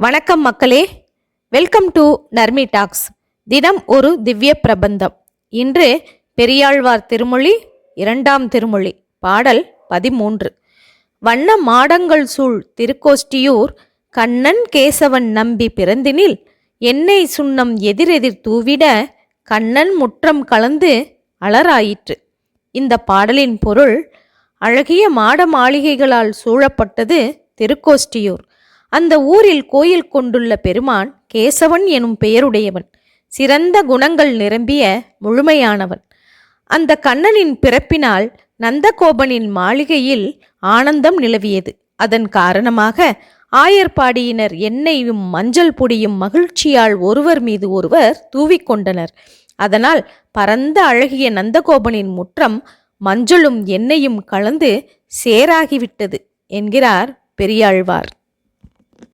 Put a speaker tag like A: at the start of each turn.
A: வணக்கம் மக்களே. Welcome to Narmi tax தினம் ஒரு திவ்ய பிரபந்தம். இன்று பெரியாழ்வார் திருமொழி இரண்டாம் திருமொழி பாடல் பதிமூன்று. வண்ண மாடங்கள் சூழ் திருக்கோஷ்டியூர் கண்ணன் கேசவன் நம்பி பிறந்தினில் எண்ணெய் சுண்ணம் எதிரெதிர் தூவிட கண்ணன் முற்றம் கலந்து அலராயிற்று. இந்த பாடலின் பொருள் அழகிய மாட மாளிகைகளால் சூழப்பட்டது திருக்கோஷ்டியூர். அந்த ஊரில் கோயில் கொண்டுள்ள பெருமான் கேசவன் எனும் பெயருடையவன். சிறந்த குணங்கள் நிரம்பிய முழுமையானவன். அந்த கண்ணனின் பிறப்பினால் நந்தகோபனின் மாளிகையில் ஆனந்தம் நிலவியது. அதன் காரணமாக ஆயர்பாடியினர் எண்ணெயும் மஞ்சள் பொடியும் மகிழ்ச்சியால் ஒருவர் மீது ஒருவர் தூவிக்கொண்டனர் அதனால் பரந்த அழகிய நந்தகோபனின் முற்றம் மஞ்சளும் எண்ணெயும் கலந்து சேராகிவிட்டது என்கிறார் பெரியாழ்வார்.